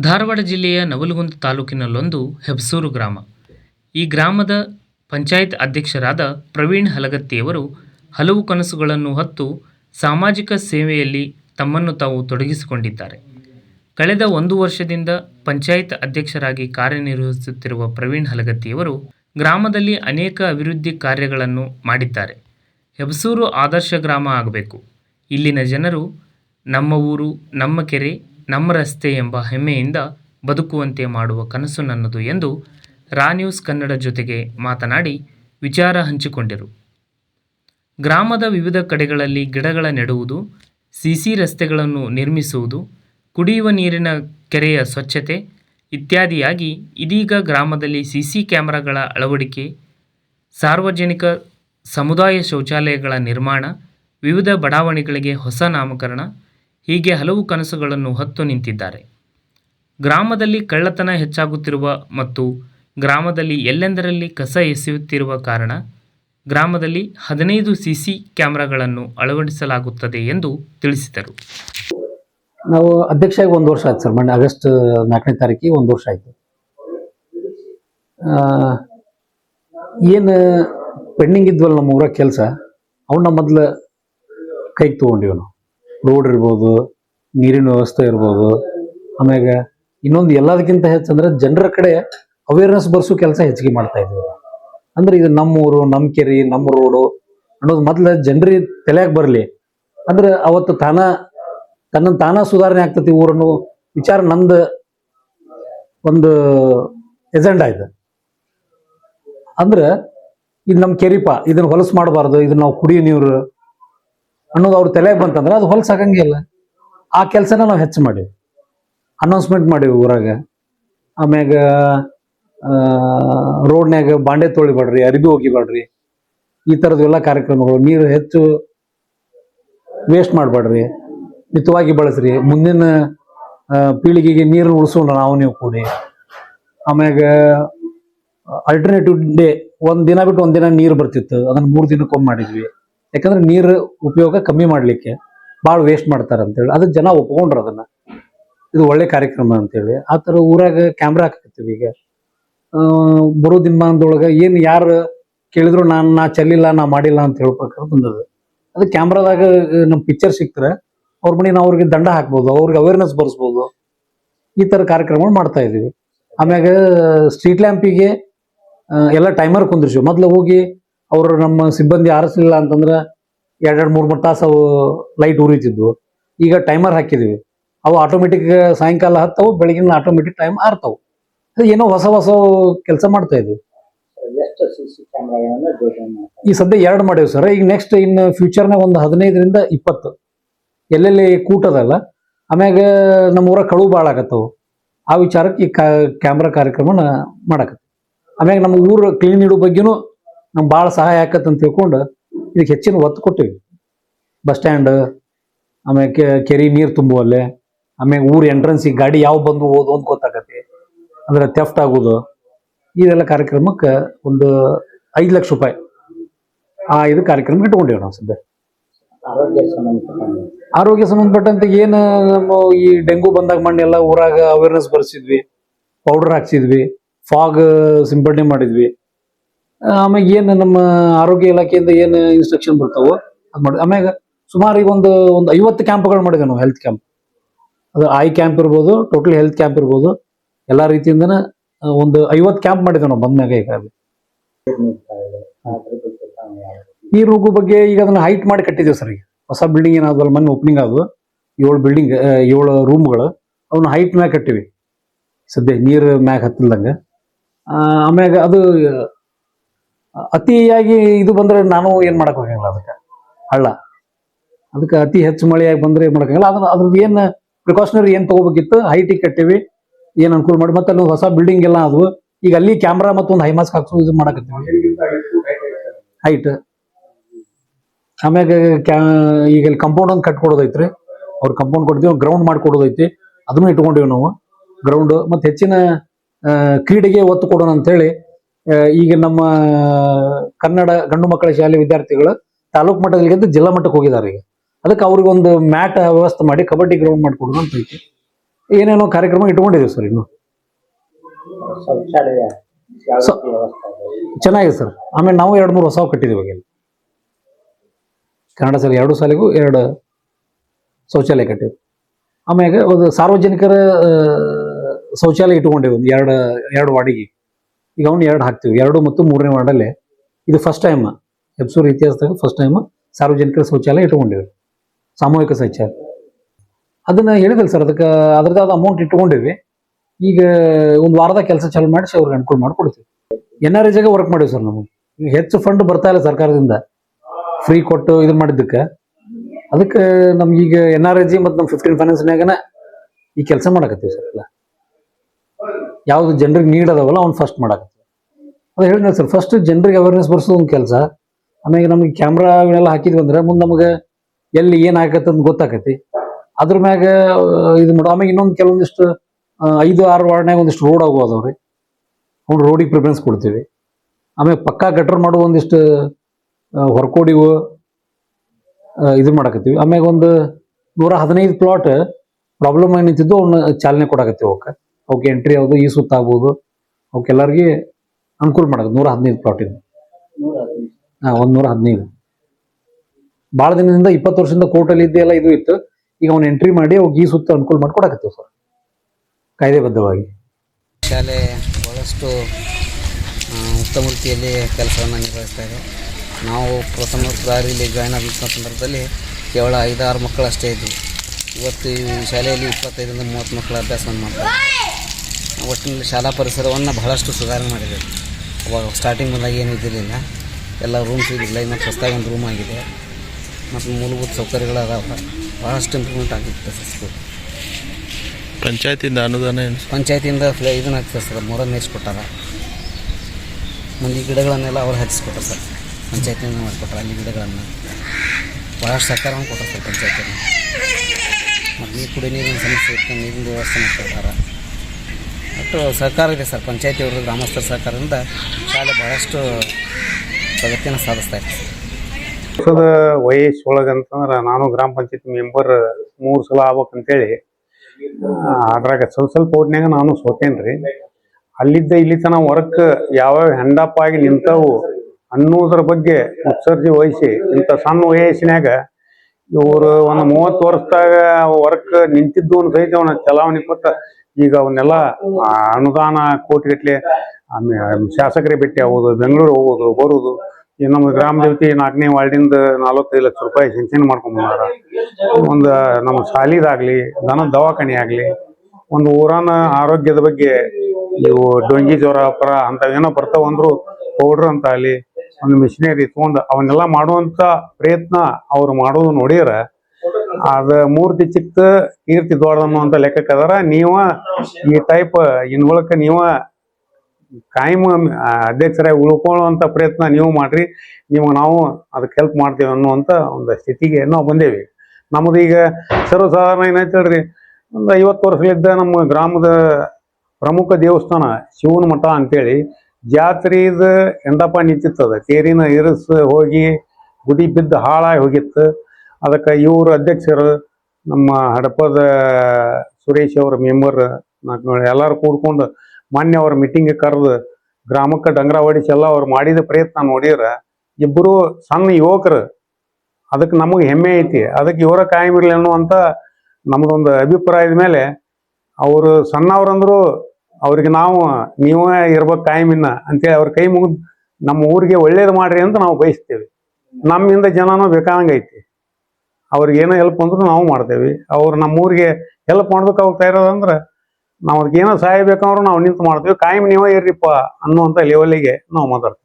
ಧಾರವಾಡ ಜಿಲ್ಲೆಯ ನವಲಗುಂದ ತಾಲೂಕಿನಲ್ಲೊಂದು ಹೆಬ್ಸೂರು ಗ್ರಾಮ. ಈ ಗ್ರಾಮದ ಪಂಚಾಯತ್ ಅಧ್ಯಕ್ಷರಾದ ಪ್ರವೀಣ್ ಹಲಗತ್ತಿಯವರು ಹಲವು ಕನಸುಗಳನ್ನು ಹೊತ್ತು ಸಾಮಾಜಿಕ ಸೇವೆಯಲ್ಲಿ ತಮ್ಮನ್ನು ತಾವು ತೊಡಗಿಸಿಕೊಂಡಿದ್ದಾರೆ. ಕಳೆದ ಒಂದು ವರ್ಷದಿಂದ ಪಂಚಾಯತ್ ಅಧ್ಯಕ್ಷರಾಗಿ ಕಾರ್ಯನಿರ್ವಹಿಸುತ್ತಿರುವ ಪ್ರವೀಣ್ ಹಲಗತ್ತಿಯವರು ಗ್ರಾಮದಲ್ಲಿ ಅನೇಕ ಅಭಿವೃದ್ಧಿ ಕಾರ್ಯಗಳನ್ನು ಮಾಡಿದ್ದಾರೆ. ಹೆಬ್ಸೂರು ಆದರ್ಶ ಗ್ರಾಮ ಆಗಬೇಕು. ಇಲ್ಲಿನ ಜನರು ನಮ್ಮ ಊರು, ನಮ್ಮ ಕೆರೆ ನಮ್ಮ ರಸ್ತೆ ಎಂಬ ಹೆಮ್ಮೆಯಿಂದ ಬದುಕುವಂತೆ ಮಾಡುವ ಕನಸು ನನ್ನದು ಎಂದು ರಾ ನ್ಯೂಸ್ ಕನ್ನಡ ಜೊತೆಗೆ ಮಾತನಾಡಿ ವಿಚಾರ ಹಂಚಿಕೊಂಡರು. ಗ್ರಾಮದ ವಿವಿಧ ಕಡೆಗಳಲ್ಲಿ ಗಿಡಗಳ ನೆಡುವುದು, ಸಿಸಿ ರಸ್ತೆಗಳನ್ನು ನಿರ್ಮಿಸುವುದು, ಕುಡಿಯುವ ನೀರಿನ ಕೆರೆಯ ಸ್ವಚ್ಛತೆ ಇತ್ಯಾದಿಯಾಗಿ ಇದೀಗ ಗ್ರಾಮದಲ್ಲಿ ಸಿಸಿ ಕ್ಯಾಮೆರಾಗಳ ಅಳವಡಿಕೆ, ಸಾರ್ವಜನಿಕ ಸಮುದಾಯ ಶೌಚಾಲಯಗಳ ನಿರ್ಮಾಣ, ವಿವಿಧ ಬಡಾವಣೆಗಳಿಗೆ ಹೊಸ ನಾಮಕರಣ ಹೀಗೆ ಹಲವು ಕನಸುಗಳನ್ನು ಹೊತ್ತು ನಿಂತಿದ್ದಾರೆ. ಗ್ರಾಮದಲ್ಲಿ ಕಳ್ಳತನ ಹೆಚ್ಚಾಗುತ್ತಿರುವ ಮತ್ತು ಗ್ರಾಮದಲ್ಲಿ ಎಲ್ಲೆಂದರಲ್ಲಿ ಕಸ ಎಸೆಯುತ್ತಿರುವ ಕಾರಣ ಗ್ರಾಮದಲ್ಲಿ ಹದಿನೈದು ಸಿಸಿ ಕ್ಯಾಮೆರಾಗಳನ್ನು ಅಳವಡಿಸಲಾಗುತ್ತದೆ ಎಂದು ತಿಳಿಸಿದರು. ನಾವು ಅಧ್ಯಕ್ಷ ಒಂದು ವರ್ಷ ಆಯ್ತು ಸರ್, ಮೊನ್ನೆ ಆಗಸ್ಟ್ ನಾಲ್ಕನೇ ತಾರೀಕಿಗೆ ಒಂದು ವರ್ಷ ಆಯ್ತು. ಏನು ಪೆಂಡಿಂಗ್ ಇದ್ವಲ್ಲ ನಮ್ಮ ಊರ ಕೆಲಸ ಅವನ್ನ ಮೊದಲು ಕೈಗೆ ತೊಗೊಂಡಿವಿ ನಾವು. ರೋಡ್ ಇರ್ಬೋದು, ನೀರಿನ ವ್ಯವಸ್ಥೆ ಇರ್ಬೋದು, ಆಮ್ಯಾಗ ಇನ್ನೊಂದು ಎಲ್ಲದಕ್ಕಿಂತ ಹೆಚ್ಚಂದ್ರೆ ಜನರ ಕಡೆ ಅವೇರ್ನೆಸ್ ಬರ್ಸೋ ಕೆಲಸ ಹೆಚ್ಚಿಗೆ ಮಾಡ್ತಾ ಇದ್ವಿ ಅಂದ್ರೆ ಇದು ನಮ್ಮ ಊರು ನಮ್ಮ ಕೆರೆ ನಮ್ಮ ರೋಡು ಅನ್ನೋದು ಮೊದ್ಲು ಜನರಿಗೆ ತಲೆಯಾಗ ಬರಲಿ. ಅಂದ್ರೆ ಅವತ್ತು ತಾನ ತನ್ನ ತಾನ ಸುಧಾರಣೆ ಆಗ್ತತಿ ಊರನ್ನು, ವಿಚಾರ ನಂದು ಒಂದು ಎಜೆಂಡಾ ಇದೆ. ಅಂದ್ರೆ ಇದು ನಮ್ಮ ಕೆರಿಪ, ಇದನ್ನ ಹೊಲಸು ಮಾಡಬಾರ್ದು, ಇದನ್ನ ನಾವು ಕುಡಿಯೋ ನೀರು ಅನ್ನೋದು ಅವ್ರ ತಲೆಗೆ ಬಂತಂದ್ರೆ ಅದು ಹೊಲಸು ಹಾಕಂಗಿಲ್ಲ ಆ ಕೆಲಸನ ನಾವು ಹೆಚ್ಚು ಮಾಡೀವಿ. ಅನೌನ್ಸ್ಮೆಂಟ್ ಮಾಡೀವಿ ಊರಾಗ. ಆಮ್ಯಾಗ ರೋಡ್ನ್ಯಾಗ ಬಾಂಡೆ ತೊಳಿಬೇಡ್ರಿ ಅರಿಬಿ ಹೋಗಿಬಾಡ್ರಿ ಈ ಥರದ್ದು ಎಲ್ಲ ಕಾರ್ಯಕ್ರಮಗಳು, ನೀರು ಹೆಚ್ಚು ವೇಸ್ಟ್ ಮಾಡಬೇಡ್ರಿ ಮಿತವಾಗಿ ಬಳಸ್ರಿ, ಮುಂದಿನ ಪೀಳಿಗೆಗೆ ನೀರು ಉಳಿಸೋಣ ನಾವು ನೀವು ಕೂಡಿ. ಆಮ್ಯಾಗ ಅಲ್ಟರ್ನೇಟಿವ್ ಡೇ ಒಂದು ದಿನ ಬಿಟ್ಟು ಒಂದಿನ ದಿನ ನೀರು ಬರ್ತಿತ್ತು, ಅದನ್ನ ಮೂರು ದಿನಕ್ಕೊಮ್ಮೆ ಮಾಡಿದ್ವಿ. ಯಾಕಂದ್ರೆ ನೀರು ಉಪಯೋಗ ಕಮ್ಮಿ ಮಾಡಲಿಕ್ಕೆ ಭಾಳ ವೇಸ್ಟ್ ಮಾಡ್ತಾರೆ ಅಂತೇಳಿ ಅದಕ್ಕೆ ಜನ ಒಪ್ಕೊಂಡ್ರು ಅದನ್ನ. ಇದು ಒಳ್ಳೆ ಕಾರ್ಯಕ್ರಮ ಅಂತೇಳಿ ಆ ಥರ ಊರಾಗ ಕ್ಯಾಮ್ರಾ ಹಾಕತ್ತೀವಿ ಈಗ. ಬರೋ ದಿನಮಾನದೊಳಗೆ ಏನು ಯಾರು ಕೇಳಿದ್ರು ನಾನು, ನಾ ಚೆಲ್ಲಿಲ್ಲ, ನಾ ಮಾಡಿಲ್ಲ ಅಂತ ಹೇಳ್ಬೇಕಾದ್ರೆ ಬಂದದ. ಅದು ಕ್ಯಾಮ್ರಾದಾಗ ನಮ್ಮ ಪಿಕ್ಚರ್ ಸಿಕ್ತಾರೆ, ಅವ್ರ ಮನೆ ನಾವು ಅವ್ರಿಗೆ ದಂಡ ಹಾಕ್ಬೋದು, ಅವ್ರಿಗೆ ಅವೇರ್ನೆಸ್ ಬರ್ಸ್ಬೋದು. ಈ ಥರ ಕಾರ್ಯಕ್ರಮಗಳು ಮಾಡ್ತಾ ಇದೀವಿ ಆಮ್ಯಾಗ ಸ್ಟ್ರೀಟ್ ಲ್ಯಾಂಪಿಗೆ ಎಲ್ಲ ಟೈಮರ್ ಕುಂದಿರ್ಸಿವಿ. ಮೊದ್ಲು ಹೋಗಿ ಅವರು ನಮ್ಮ ಸಿಬ್ಬಂದಿ ಆರಿಸಲಿಲ್ಲ ಅಂತಂದ್ರೆ ಎರಡೆರಡು ಮೂರು ಮೂರು ತಾಸು ಅವು ಲೈಟ್ ಉರಿತಿದ್ವು. ಈಗ ಟೈಮರ್ ಹಾಕಿದ್ವಿ. ಅವು ಆಟೋಮೆಟಿಕ್ ಸಾಯಂಕಾಲ ಹತ್ತವು, ಬೆಳಗಿನ ಆಟೋಮೆಟಿಕ್ ಟೈಮ್ ಆರ್ತವು. ಏನೋ ಹೊಸ ಹೊಸ ಕೆಲಸ ಮಾಡ್ತಾ ಇದ್ವಿ. ಈ ಸದ್ಯ ಎರಡು ಮಾಡೇವಿ ಸರ್. ಈಗ ನೆಕ್ಸ್ಟ್ ಇನ್ನು ಫ್ಯೂಚರ್ನಾಗ ಒಂದು ಹದಿನೈದರಿಂದ ಇಪ್ಪತ್ತು. ಎಲ್ಲೆಲ್ಲಿ ಕೂಟದಲ್ಲ ಆಮ್ಯಾಗ ನಮ್ಮ ಊರ ಕಳು ಭಾಳ ಆಗತ್ತವು. ಆ ವಿಚಾರಕ್ಕೆ ಈ ಕ್ಯಾಮ್ರಾ ಕಾರ್ಯಕ್ರಮನ ಮಾಡಕತ್ತೀವಿ. ಆಮ್ಯಾಗ ನಮ್ಮ ಊರು ಕ್ಲೀನ್ ಇಡೋ ಬಗ್ಗೆನೂ ನಮ್ಗೆ ಭಾಳ ಸಹಾಯ ಆಕತ್ ಅಂತ ತಿಳ್ಕೊಂಡು ಇದಕ್ಕೆ ಹೆಚ್ಚಿನ ಒತ್ತು ಕೊಟ್ಟಿವಿ. ಬಸ್ ಸ್ಟ್ಯಾಂಡ್ ಆಮೇಲೆ ಕೆರೆ ನೀರು ತುಂಬುವಲ್ಲೇ ಆಮೇಲೆ ಊರ್ ಎಂಟ್ರೆನ್ಸಿಗೆ ಗಾಡಿ ಯಾವ ಬಂದು ಹೋದು ಅಂತ ಗೊತ್ತಾಗತ್ತೆ ಅಂದ್ರೆ ತೆಫ್ಟ್ ಆಗೋದು. ಇದೆಲ್ಲ ಕಾರ್ಯಕ್ರಮಕ್ಕೆ ಒಂದು ಐದು ಲಕ್ಷ ರೂಪಾಯಿ. ಆ ಇದು ಕಾರ್ಯಕ್ರಮ ಇಟ್ಕೊಂಡಿವಿ ನಾವು ಸದ್ಯ. ಆರೋಗ್ಯ ಸಂಬಂಧಪಟ್ಟಂತೆ ಏನು ನಮ್ಮ ಈ ಡೆಂಗು ಬಂದಾಗ ಮಣ್ಣೆಲ್ಲ ಊರಾಗ ಅವೇರ್ನೆಸ್ ಬರೆಸಿದ್ವಿ. ಪೌಡರ್ ಹಾಕ್ಸಿದ್ವಿ. ಫಾಗ್ ಸಿಂಪಡಣೆ ಮಾಡಿದ್ವಿ. ಆಮ್ಯಾಗ ಏನು ನಮ್ಮ ಆರೋಗ್ಯ ಇಲಾಖೆಯಿಂದ ಏನು ಇನ್ಸ್ಟ್ರಕ್ಷನ್ ಬರ್ತಾವೋ ಅದು ಮಾಡಿ ಆಮ್ಯಾಗ ಸುಮಾರು ಈಗ ಒಂದು ಒಂದು ಐವತ್ತು ಕ್ಯಾಂಪ್ಗಳು ಮಾಡಿದೆ ನಾವು ಹೆಲ್ತ್ ಕ್ಯಾಂಪ್ ಅದು ಐ ಕ್ಯಾಂಪ್ ಇರ್ಬೋದು ಟೋಟಲಿ ಹೆಲ್ತ್ ಕ್ಯಾಂಪ್ ಇರ್ಬೋದು. ಎಲ್ಲ ರೀತಿಯಿಂದನ ಒಂದು ಐವತ್ತು ಕ್ಯಾಂಪ್ ಮಾಡಿದೆ ನಾವು ಬಂದ್ಮ್ಯಾಗ ಈಗ ಈ ರೋಗ ಬಗ್ಗೆ ಈಗ ಅದನ್ನ ಹೈಟ್ ಮಾಡಿ ಕಟ್ಟಿದ್ದೇವೆ ಸರ್ ಈಗ. ಹೊಸ ಬಿಲ್ಡಿಂಗ್ ಏನಾದಲ್ಲ ಮೊನ್ನೆ ಓಪನಿಂಗ್ ಆದವು. ಏಳು ಬಿಲ್ಡಿಂಗ್ ಏಳು ರೂಮ್ಗಳು ಅವನ್ನ ಹೈಟ್ ಮ್ಯಾಗ ಕಟ್ಟಿವಿ. ಸದ್ಯ ನೀರು ಮ್ಯಾಗ ಹತ್ತಿಲ್ದಂಗೆ. ಆಮ್ಯಾಗ ಅದು ಅತಿಯಾಗಿ ಇದು ಬಂದ್ರೆ ನಾನು ಏನು ಮಾಡಕ್ ಹೋಗಂಗಿಲ್ಲ ಅದಕ್ಕೆ? ಹಳ್ಳ. ಅದಕ್ಕೆ ಅತಿ ಹೆಚ್ಚು ಮಳೆಯಾಗಿ ಬಂದ್ರೆ ಏನು ಮಾಡಕ್ಕಾಗಲ್ಲ. ಅದನ್ನ ಅದ್ರದ್ದು ಏನು ಪ್ರಿಕಾಷನರಿ ಏನು ತಗೋಬೇಕಿತ್ತು? ಹೈಟಿಗೆ ಕಟ್ಟಿವಿ. ಏನು ಅನುಕೂಲ ಮಾಡಿ ಮತ್ತೆ ಅಲ್ಲಿ ಹೊಸ ಬಿಲ್ಡಿಂಗ್ ಎಲ್ಲ ಅದು ಈಗ ಅಲ್ಲಿ ಕ್ಯಾಮ್ರಾ ಮತ್ತು ಒಂದು ಹೈಮಾಸ್ಕ್ ಹಾಕ್ಸೋ ಇದು ಮಾಡಕತ್ತೀವಿ. ಹೈಟ್ ಆಮ್ಯಾಗ ಕ್ಯಾ ಈಗ ಇಲ್ಲಿ ಕಂಪೌಂಡ್ ಒಂದು ಕಟ್ಕೊಡೋದೈತ್ರಿ. ಅವ್ರ ಕಂಪೌಂಡ್ ಕೊಡ್ತೀವಿ ಗ್ರೌಂಡ್ ಮಾಡ್ಕೊಡೋದೈತಿ. ಅದನ್ನು ಇಟ್ಕೊಂಡಿವಿ ನಾವು. ಗ್ರೌಂಡ್ ಮತ್ತೆ ಹೆಚ್ಚಿನ ಕ್ರೀಡೆಗೆ ಒತ್ತು ಕೊಡೋಣ ಅಂತೇಳಿ ಆ, ಈಗ ನಮ್ಮ ಕನ್ನಡ ಗಂಡು ಮಕ್ಕಳ ಶಾಲೆ ವಿದ್ಯಾರ್ಥಿಗಳು ತಾಲೂಕು ಮಟ್ಟದಲ್ಲಿ ಜಿಲ್ಲಾ ಮಟ್ಟಕ್ಕೆ ಹೋಗಿದ್ದಾರೆ ಈಗ. ಅದಕ್ಕೆ ಅವ್ರಿಗೆ ಒಂದು ಮ್ಯಾಟ್ ವ್ಯವಸ್ಥೆ ಮಾಡಿ ಕಬಡ್ಡಿ ಗ್ರೌಂಡ್ ಮಾಡಿಕೊಡೋದು ಅಂತ ಐತಿ. ಏನೇನೋ ಕಾರ್ಯಕ್ರಮ ಇಟ್ಕೊಂಡಿದ್ದೀವಿ ಸರ್ ಇನ್ನು. ಚೆನ್ನಾಗಿದೆ ಸರ್. ಆಮೇಲೆ ನಾವು ಎರಡು ಮೂರು ಹೊಸ ಕಟ್ಟಿದ್ದೀವಿ ಇವಾಗ ಕನ್ನಡ ಶಾಲೆ ಎರಡು ಶಾಲೆಗೂ ಎರಡು ಶೌಚಾಲಯ ಕಟ್ಟಿವಿ ಆಮ್ಯಾಗ ಒಂದು ಸಾರ್ವಜನಿಕರ ಶೌಚಾಲಯ ಇಟ್ಕೊಂಡಿವಿ ಒಂದು ಎರಡು ಎರಡು ವಾರ್ಡಿಗೆ. ಈಗ ಅವ್ನು ಎರಡು ಹಾಕ್ತೀವಿ. ಎರಡು ಮತ್ತು ಮೂರನೇ ವಾರ್ಡಲ್ಲಿ ಇದು ಫಸ್ಟ್ ಟೈಮ್ ಹೆಬ್ಸೂರು ಇತಿಹಾಸದಾಗ ಫಸ್ಟ್ ಟೈಮ್ ಸಾರ್ವಜನಿಕರ ಶೌಚಾಲಯ ಇಟ್ಕೊಂಡಿವಿ ಸಾಮೂಹಿಕ ಶೌಚಾಲಯ. ಅದನ್ನ ಹೇಳಿದಲ್ಲ ಸರ್ ಅದಕ್ಕೆ ಅದ್ರದ್ದಾದ ಅಮೌಂಟ್ ಇಟ್ಕೊಂಡಿವಿ. ಈಗ ಒಂದು ವಾರದ ಕೆಲಸ ಚಾಲು ಮಾಡಿಸಿ ಅವ್ರಿಗೆ ಅನುಕೂಲ ಮಾಡಿಕೊಡ್ತೀವಿ. ಎನ್ ಆರ್ ಜಾಗ ವರ್ಕ್ ಮಾಡಿವಿ ಸರ್ ನಮಗೆ ಹೆಚ್ಚು ಫಂಡ್ ಬರ್ತಾ ಇಲ್ಲ ಸರ್ಕಾರದಿಂದ. ಫ್ರೀ ಕೊಟ್ಟು ಇದು ಮಾಡಿದ್ದಕ್ಕೆ. ಅದಕ್ಕೆ ನಮ್ಗೆ ಈಗ ಎನ್ ಆರ್ ಜಿ ಮತ್ತು ನಮ್ಮ ಫಿಫ್ಟೀನ್ ಫೈನಾನ್ಸ್ನಾಗನ ಈ ಕೆಲಸ ಮಾಡಕತ್ತೀವಿ ಸರ್ ಎಲ್ಲ. ಯಾವ್ದು ಜನರಿಗೆ ನೀಡ್ ಅದಾವಲ್ಲ ಅವ್ನು ಫಸ್ಟ್ ಮಾಡಾಕತ್ತೆ ಅದು ಹೇಳಿದ್ರೆ ಸರ್ ಫಸ್ಟ್ ಜನರಿಗೆ ಅವೇರ್ನೆಸ್ ಬರ್ಸೋದು ಒಂದು ಕೆಲಸ. ಆಮೇಲೆ ನಮಗೆ ಕ್ಯಾಮ್ರಾಗಳೆಲ್ಲ ಹಾಕಿದ್ವಿ ಅಂದ್ರೆ ಮುಂದೆ ನಮಗೆ ಎಲ್ಲಿ ಏನು ಆಗತ್ತೆ ಅಂತ ಗೊತ್ತಾಕತಿ. ಅದ್ರ ಮ್ಯಾಗ ಇದು ಮಾಡೋ ಆಮೇಲೆ ಇನ್ನೊಂದು ಕೆಲವೊಂದಿಷ್ಟು ಐದು, ಆರು ವಾರ್ಡ್ನಾಗ ಒಂದಿಷ್ಟು ರೋಡ್ ಆಗೋದವ್ರಿ ಅವ್ನು ರೋಡಿಗೆ ಪ್ರಿಫರೆನ್ಸ್ ಕೊಡ್ತೀವಿ. ಆಮೇಲೆ ಪಕ್ಕಾ ಗಟ್ಟರ್ ಮಾಡುವ ಒಂದಿಷ್ಟು ಹೊರಕೋಡಿವು ಇದು ಮಾಡಕತ್ತೀವಿ. ಆಮ್ಯಾಗ ಒಂದು ನೂರ ಹದಿನೈದು ಪ್ಲಾಟ್ ಪ್ರಾಬ್ಲಮ್ ಆಗಿ ನಿಂತಿದ್ದು ಅವನ್ನ ಚಾಲನೆ ಕೊಡಕತ್ತೀವಿ ಅವಕ್ಕೆ. ಅವಕ್ಕೆ ಎಂಟ್ರಿ ಯಾವುದು ಈ ಸುತ್ತ ಆಗ್ಬೋದು. ಅವಕ್ಕೆಲ್ಲರಿಗೆ ಅನುಕೂಲ ಮಾಡೋದು ನೂರ ಹದಿನೈದು ಪ್ಲಾಟಿಂದು ಹಾಂ ಒಂದು ನೂರ ಹದಿನೈದು. ಭಾಳ ದಿನದಿಂದ ಇಪ್ಪತ್ತು ವರ್ಷದಿಂದ ಕೋರ್ಟಲ್ಲಿ ಇದ್ದೆಲ್ಲ ಇದು ಇತ್ತು. ಈಗ ಅವ್ನು ಎಂಟ್ರಿ ಮಾಡಿ ಅವ್ಗೆ ಈ ಸುತ್ತ ಅನುಕೂಲ ಮಾಡ್ಕೊಡಕತ್ತೀವಿ ಸರ್. ಕಾಯ್ದೆಬದ್ಧವಾಗಿ ಶಾಲೆ ಬಹಳಷ್ಟು ಉತ್ತಮ ರೀತಿಯಲ್ಲಿ ಕೆಲಸವನ್ನು ನಿರ್ವಹಿಸ್ತಾ ಇದೆ. ನಾವು ಪ್ರಥಮ ದಾರಿಯಲ್ಲಿ ಜಾಯ್ನ್ ಆಗಿದ್ದ ಸಂದರ್ಭದಲ್ಲಿ ಕೇವಲ ಐದಾರು ಮಕ್ಕಳು ಅಷ್ಟೇ ಇದ್ವು. ಇವತ್ತು ಈ ಶಾಲೆಯಲ್ಲಿ ಇಪ್ಪತ್ತೈದರಿಂದ ಮೂವತ್ತು ಮಕ್ಕಳು ಅಭ್ಯಾಸವನ್ನು ಮಾಡ್ತಾರೆ ಒಟ್ಟಿನಲ್ಲಿ ಶಾಲಾ ಪರಿಸರವನ್ನು ಬಹಳಷ್ಟು ಸುಧಾರಣೆ ಮಾಡಿದೆ ಅವಾಗ ಸ್ಟಾರ್ಟಿಂಗ್ ಬಂದಾಗ ಏನೂ ಇದ್ದಿರಲಿಲ್ಲ. ಎಲ್ಲ ರೂಮ್ಸ್ ಇದ್ದಿಲ್ಲ ಇನ್ನೂ ಹೊಸದಾಗಿ ಒಂದು ರೂಮ್ ಆಗಿದೆ. ಮತ್ತು ಮೂಲಭೂತ ಸೌಕರ್ಯಗಳು ಅದಾವೆ ಭಾಳಷ್ಟು ಇಂಪ್ರೂವ್ಮೆಂಟ್ ಆಗಿತ್ತು ಸರ್ ಸ್ಕೂಲ್ ಪಂಚಾಯತಿಯಿಂದ ಅನುದಾನ ಏನು ಪಂಚಾಯತಿಯಿಂದ ಇದನ್ನ ಹಾಕ್ತಾರೆ ಸರ್. ಮೊರ ಮೇಯಿಸ್ಕೊಟ್ಟಾರ ಮುಂದೆ ಗಿಡಗಳನ್ನೆಲ್ಲ ಅವ್ರು ಹಚ್ಚಿಸ್ಕೊಟ್ಟಾರೆ ಸರ್. ಪಂಚಾಯತಿಯಿಂದ ಮಾಡಿಕೊಟ್ರೆ. ಅಲ್ಲಿ ಗಿಡಗಳನ್ನು. ಭಾಳಷ್ಟು ಸರ್ಕಾರವನ್ನು ಕೊಟ್ಟರು ಸರ್ ಪಂಚಾಯತಿನ ನೀರು ಕುಡಿ ನೀರಿನ ಸಮಸ್ಯೆ ಇತ್ತು, ನೀರಿನ ವ್ಯವಸ್ಥೆ ಮಾಡ್ತಿದ್ದಾರೆ ಒಟ್ಟು ಸಹಕಾರ ಇದೆ ಸರ್ ಪಂಚಾಯತಿಯವರು ಗ್ರಾಮಸ್ಥರ ಸಹಕಾರದಿಂದ ಶಾಲೆ ಭಾಳಷ್ಟು ಪ್ರಗತಿಯನ್ನು ಸಾಧಿಸ್ತಾ ಸರ್ ವರ್ಷದ ವಯಸ್ಸು ಒಳಗಂತಂದ್ರೆ ನಾನು ಗ್ರಾಮ ಪಂಚಾಯತ್ ಮೆಂಬರ್ ಮೂರು ಸಲ ಆಗ್ಬೇಕಂತೇಳಿ ಅದ್ರಾಗ ಸ್ವಲ್ಪ ಸ್ವಲ್ಪ ಓಟ್ನಾಗ ನಾನು ಸೋತೇನ್ರಿ ಅಲ್ಲಿದ್ದ ಇಲ್ಲಿ ತನ ವರ್ಕ್ ಯಾವ್ಯಾವ ಹೆಂಡಪ್ ಆಗಿ ನಿಂತವು ಅನ್ನೋದ್ರ ಬಗ್ಗೆ ಮುತ್ಸರ್ಜಿ ವಹಿಸಿ ಇಂಥ ಸಣ್ಣ ವಯಸ್ಸಿನ್ಯಾಗ ಇವರು ಒಂದ್ ಮೂವತ್ತು ವರ್ಷದಾಗ ವರ್ಕ್ ನಿಂತಿದ್ದು ಸಹಿತ ಅವನ ಚಲಾವಣೆ ಕೊಟ್ಟ ಈಗ ಅವನ್ನೆಲ್ಲ ಅನುದಾನ ಕೋಟಿಗಟ್ಲೆ ಶಾಸಕರೇ ಭೇಟಿ ಆಗೋದು ಬೆಂಗಳೂರು ಹೋಗೋದು ಬರುವುದು ಈ ನಮ್ಮ ಗ್ರಾಮ ದೇವತಿ ನಾಲ್ಕನೇ ವಾರ್ಡಿಂದ ನಲವತ್ತೈದು ಲಕ್ಷ ರೂಪಾಯಿ ಸಿಂಚನೆ ಮಾಡ್ಕೊಂಡ್ ಬಂದಾರ ಒಂದು ನಮ್ಮ ಶಾಲಿದಾಗ್ಲಿ, ದನ ದವಾಖಾನೆ ಆಗ್ಲಿ, ಒಂದು ಊರನ ಆರೋಗ್ಯದ ಬಗ್ಗೆ ಇವು ಡೊಂಗಿ ಜ್ವರ, ಪರ ಅಂತವೇನೋ ಬರ್ತಾವ ಅಂದ್ರು ಪೌಡ್ರ್ ಅಂತ ಅಲ್ಲಿ ಒಂದು ಮಿಷಿನರಿ ತಗೊಂಡು ಅವನ್ನೆಲ್ಲ ಮಾಡುವಂತ ಪ್ರಯತ್ನ ಅವ್ರು ಮಾಡೋದು ನೋಡಿರ ಅದ ಮೂರ್ತಿ ಚಿಕ್ಕ ಕೀರ್ತಿ ದೊಡ್ಡ ಅಂತ ಲೆಕ್ಕಕ್ಕೆ ಅದರ. ನೀವ ಈ ಟೈಪ್ ಇನ್ವಳಕ ನೀವ ಕಾಯಂ ಅಧ್ಯಕ್ಷರಾಗಿ ಉಳ್ಕೊಳ್ಳುವಂತ ಪ್ರಯತ್ನ ನೀವು ಮಾಡ್ರಿ. ನೀವು ನಾವು ಅದಕ್ಕೆ ಹೆಲ್ಪ್ ಮಾಡ್ತೀವಿ ಅನ್ನುವಂತ ಒಂದು ಸ್ಥಿತಿಗೆ ನಾವು ಬಂದೇವಿ. ನಮ್ದು ಈಗ ಸರ್ವಸಾಧಾರಣ ಏನಾಯ್ತು ಹೇಳ್ರಿ, ಒಂದು ಐವತ್ತು ವರ್ಷಗಳಿದ್ದ ನಮ್ಮ ಗ್ರಾಮದ ಪ್ರಮುಖ ದೇವಸ್ಥಾನ ಶಿವನ ಮಠ ಅಂತೇಳಿ ಜಾತ್ರೆದ ಎಂಡಪ್ಪ ನಿಂತಿತ್ತದ. ತೇರಿನ ಇರಿಸ್ ಹೋಗಿ ಗುಡಿ ಬಿದ್ದು ಹಾಳಾಗಿ ಹೋಗಿತ್ತು. ಅದಕ್ಕೆ ಇವರು ಅಧ್ಯಕ್ಷರು ನಮ್ಮ ಹಡಪದ ಸುರೇಶ್ ಅವರ ಮೆಂಬರ್ ನಾಲ್ಕು ಎಲ್ಲರೂ ಕೂಡ್ಕೊಂಡು ಮೊನ್ನೆ ಅವ್ರ ಮೀಟಿಂಗ್ ಕರೆದು ಗ್ರಾಮಕ್ಕೆ ಡಂಗರ ಹೊಡಿಸಿ ಎಲ್ಲ ಅವ್ರು ಮಾಡಿದ ಪ್ರಯತ್ನ ನೋಡಿದ್ರೆ ಇಬ್ಬರು ಸಣ್ಣ ಯುವಕರು. ಅದಕ್ಕೆ ನಮಗೆ ಹೆಮ್ಮೆ ಐತಿ. ಅದಕ್ಕೆ ಇವರ ಕಾಯಂ ಇರಲಿ ಅನ್ನುವಂಥ ನಮ್ದೊಂದು ಅಭಿಪ್ರಾಯದ ಮೇಲೆ ಅವರು ಸಣ್ಣವ್ರಂದ್ರು ಅವ್ರಿಗೆ ನಾವು, ನೀವೇ ಇರ್ಬೇಕು ಕಾಯಮಿನ್ನ ಅಂತೇಳಿ ಅವ್ರ ಕೈ ಮುಗಿದು ನಮ್ಮ ಊರಿಗೆ ಒಳ್ಳೇದು ಮಾಡ್ರಿ ಅಂತ ನಾವು ಬಯಸ್ತೇವೆ. ನಮ್ಮಿಂದ ಜನನೂ ಬೇಕಾದಂಗೈತಿ. ಅವ್ರಿಗೆ ಏನೋ ಹೆಲ್ಪ್ ಅಂದ್ರು ನಾವು ಮಾಡ್ತೇವೆ. ಅವ್ರು ನಮ್ಮ ಊರಿಗೆ ಹೆಲ್ಪ್ ಮಾಡೋದಕ್ಕೆ ಹೋಗ್ತಾ ಇರೋದಂದ್ರೆ ನಾವು ಅದಕ್ಕೆ ಏನೋ ಸಹಾಯ ಬೇಕಂದ್ರೆ ನಾವು ನಿಂತು ಮಾಡ್ತೀವಿ. ಕಾಯಂ ನೀವೇ ಇರ್ರಿಪ್ಪ ಅನ್ನುವಂಥ ಲೆವೆಲಿಗೆ ನಾವು ಮಾತಾಡ್ತೀವಿ.